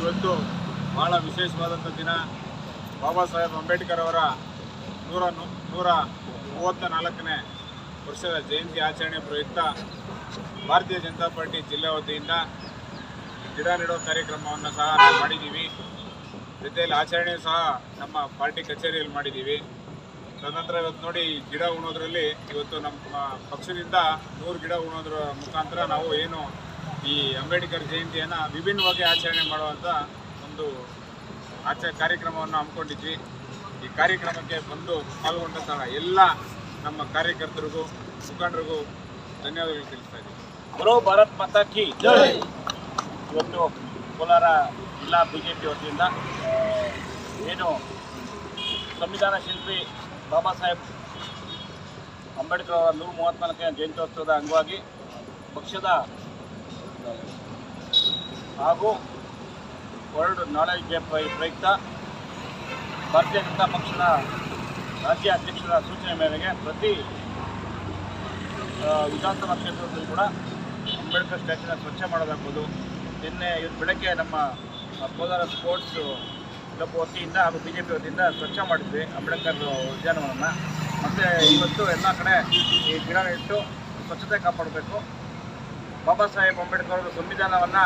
ಇವತ್ತು ಬಹಳ ವಿಶೇಷವಾದಂಥ ದಿನ. ಬಾಬಾ ಸಾಹೇಬ್ ಅಂಬೇಡ್ಕರ್ ಅವರ ನೂರ ನೂರ ಮೂವತ್ತ ನಾಲ್ಕನೇ ವರ್ಷದ ಜಯಂತಿ ಆಚರಣೆ ಪ್ರಯುಕ್ತ ಭಾರತೀಯ ಜನತಾ ಪಾರ್ಟಿ ಜಿಲ್ಲಾ ವತಿಯಿಂದ ಗಿಡ ನೆಡೋ ಕಾರ್ಯಕ್ರಮವನ್ನು ಸಹ ನಾವು ಮಾಡಿದ್ದೀವಿ. ಜೊತೆಯಲ್ಲಿ ಆಚರಣೆ ಸಹ ನಮ್ಮ ಪಾರ್ಟಿ ಕಚೇರಿಯಲ್ಲಿ ಮಾಡಿದ್ದೀವಿ. ತದನಂತರ ಇವತ್ತು ನೋಡಿ ಗಿಡ ಉಣೋದ್ರಲ್ಲಿ ಇವತ್ತು ನಮ್ಮ ಪಕ್ಷದಿಂದ ನೂರು ಗಿಡ ಉಣೋದ್ರ ಮುಖಾಂತರ ನಾವು ಏನು ಈ ಅಂಬೇಡ್ಕರ್ ಜಯಂತಿಯನ್ನು ವಿಭಿನ್ನವಾಗಿ ಆಚರಣೆ ಮಾಡುವಂಥ ಒಂದು ಆಚ ಕಾರ್ಯಕ್ರಮವನ್ನು ಹಮ್ಮಿಕೊಂಡಿದ್ವಿ. ಈ ಕಾರ್ಯಕ್ರಮಕ್ಕೆ ಬಂದು ಪಾಲ್ಗೊಂಡಂತಹ ಎಲ್ಲ ನಮ್ಮ ಕಾರ್ಯಕರ್ತರಿಗೂ, ಮುಖಂಡರಿಗೂ ಧನ್ಯವಾದಗಳು ತಿಳಿಸ್ತಾ ಇದ್ದೀವಿ ಭಾರತ್ ಮಾತಾ ಕಿ ಇವತ್ತು ಕೋಲಾರ ಜಿಲ್ಲಾ ಬಿಜೆಪಿ ವತಿಯಿಂದ ಏನು ಸಂವಿಧಾನ ಶಿಲ್ಪಿ ಬಾಬಾ ಸಾಹೇಬ್ ಅಂಬೇಡ್ಕರ್ ಅವರ ನೂರ ಮೂವತ್ತ್ನಾಲ್ಕನೇ ಜಯಂತ್ಯೋತ್ಸವದ ಅಂಗವಾಗಿ ಪಕ್ಷದ ಹಾಗೂ ವರ್ಲ್ಡ್ ನಾಲೆಜ್ ಡೇ ಪ್ರಯು- ಪ್ರಯುಕ್ತ ಭಾರತೀಯ ಜನತಾ ಪಕ್ಷದ ರಾಜ್ಯ ಅಧ್ಯಕ್ಷರ ಸೂಚನೆ ಮೇರೆಗೆ ಪ್ರತಿ ವಿಧಾನಸಭಾ ಕ್ಷೇತ್ರದಲ್ಲಿ ಕೂಡ ಅಂಬೇಡ್ಕರ್ ಸ್ಟ್ಯಾಚ್ಯೂನ ಸ್ವಚ್ಛ ಮಾಡೋದಾಗ್ಬೋದು ನಿನ್ನೆ ಇವತ್ತು ಬೆಳಗ್ಗೆ ನಮ್ಮ ಕೋಲಾರ ಸ್ಪೋರ್ಟ್ಸ್ ಕ್ಲಬ್ ವತಿಯಿಂದ ಹಾಗೂ ಬಿ ಜೆ ಪಿ ವತಿಯಿಂದ ಸ್ವಚ್ಛ ಮಾಡಿದ್ವಿ ಅಂಬೇಡ್ಕರ್ ಉದ್ಯಾನವನವನ್ನು. ಮತ್ತು ಇವತ್ತು ಎಲ್ಲ ಕಡೆ ಈ ಗಿಡ ಇಟ್ಟು ಸ್ವಚ್ಛತೆ ಕಾಪಾಡಬೇಕು. ಬಾಬಾ ಸಾಹೇಬ್ ಅಂಬೇಡ್ಕರ್ ಅವರು ಸಂವಿಧಾನವನ್ನು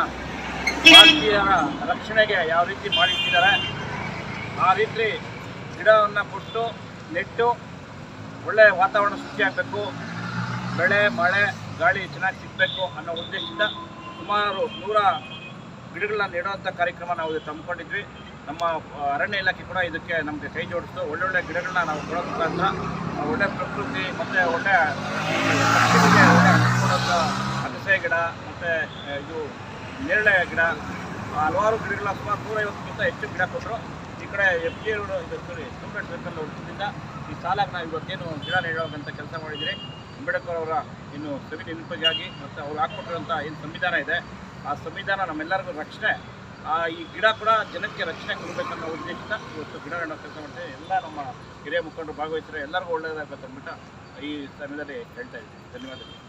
ಭಾರತೀಯರ ರಕ್ಷಣೆಗೆ ಯಾವ ರೀತಿ ಮಾಡಿಟ್ಟಿದ್ದಾರೆ ಆ ರೀತಿ ಗಿಡವನ್ನು ಕೊಟ್ಟು ನೆಟ್ಟು ಒಳ್ಳೆಯ ವಾತಾವರಣ ಸೃಷ್ಟಿಯಾಗಬೇಕು ಬೆಳೆ ಮಳೆ ಗಾಳಿ ಚೆನ್ನಾಗಿ ಸಿಗಬೇಕು ಅನ್ನೋ ಉದ್ದೇಶದಿಂದ ಸುಮಾರು ನೂರ ಗಿಡಗಳನ್ನ ನೆಡುವಂಥ ಕಾರ್ಯಕ್ರಮ ನಾವು ಹಮ್ಮಿಕೊಂಡಿದ್ವಿ ನಮ್ಮ ಅರಣ್ಯ ಇಲಾಖೆ ಕೂಡ ಇದಕ್ಕೆ ನಮಗೆ ಕೈ ಜೋಡಿಸ್ತು. ಒಳ್ಳೊಳ್ಳೆ ಗಿಡಗಳನ್ನ ನಾವು ಕೊಡೋ ಮುಖಾಂತರ ಒಳ್ಳೆ ಪ್ರಕೃತಿ ಮತ್ತು ಒಳ್ಳೆ ಒಳ್ಳೆ ಅಗಸೆ ಗಿಡ ಮತ್ತು ಇದು ನೇರಳೆ ಗಿಡ ಹಲವಾರು ಗಿಡಗಳ ಸುಮಾರು ನೂರೈವತ್ತಕ್ಕಿಂತ ಹೆಚ್ಚು ಗಿಡ ಕೊಟ್ಟರು ಈ ಕಡೆ ಎಫ್ ಜಿ ರೋಡ್, ಇದು ಸ್ಟೂಡೆಂಟ್ ಸರ್ಕಲ್ ವೃತ್ತದಿಂದ ಈ ಸಾಲಕ್ಕೆ ನಾವು ಇವತ್ತೇನು ಗಿಡ ನೆಡುವಂಥ ಕೆಲಸ ಮಾಡಿದ್ದೀರಿ. ಅಂಬೇಡ್ಕರ್ ಅವರ ಇನ್ನು ಸವಿ ನೆನಪಿಗಾಗಿ ಮತ್ತು ಅವ್ರು ಹಾಕ್ಕೊಟ್ಟಿರೋಂಥ ಏನು ಸಂವಿಧಾನ ಇದೆ, ಆ ಸಂವಿಧಾನ ನಮ್ಮೆಲ್ಲರಿಗೂ ರಕ್ಷಣೆ. ಆ, ಈ ಗಿಡ ಕೂಡ ಜನಕ್ಕೆ ರಕ್ಷಣೆ ಕೊಡಬೇಕನ್ನೋ ಉದ್ದೇಶದಿಂದ ಇವತ್ತು ಗಿಡ ನೆಡೋ ಕೆಲಸ ಮಾಡ್ತೀವಿ. ಎಲ್ಲ ನಮ್ಮ ಹಿರಿಯ ಮುಖಂಡರು ಭಾಗವಹಿಸಿದ್ರೆ ಎಲ್ಲರಿಗೂ ಒಳ್ಳೆಯದಾಗತ್ತೆ ಅಂದ್ಬಿಟ್ಟು ಈ ಸಮಯದಲ್ಲಿ ಹೇಳ್ತಾ ಇದ್ದೀನಿ. ಧನ್ಯವಾದಗಳು.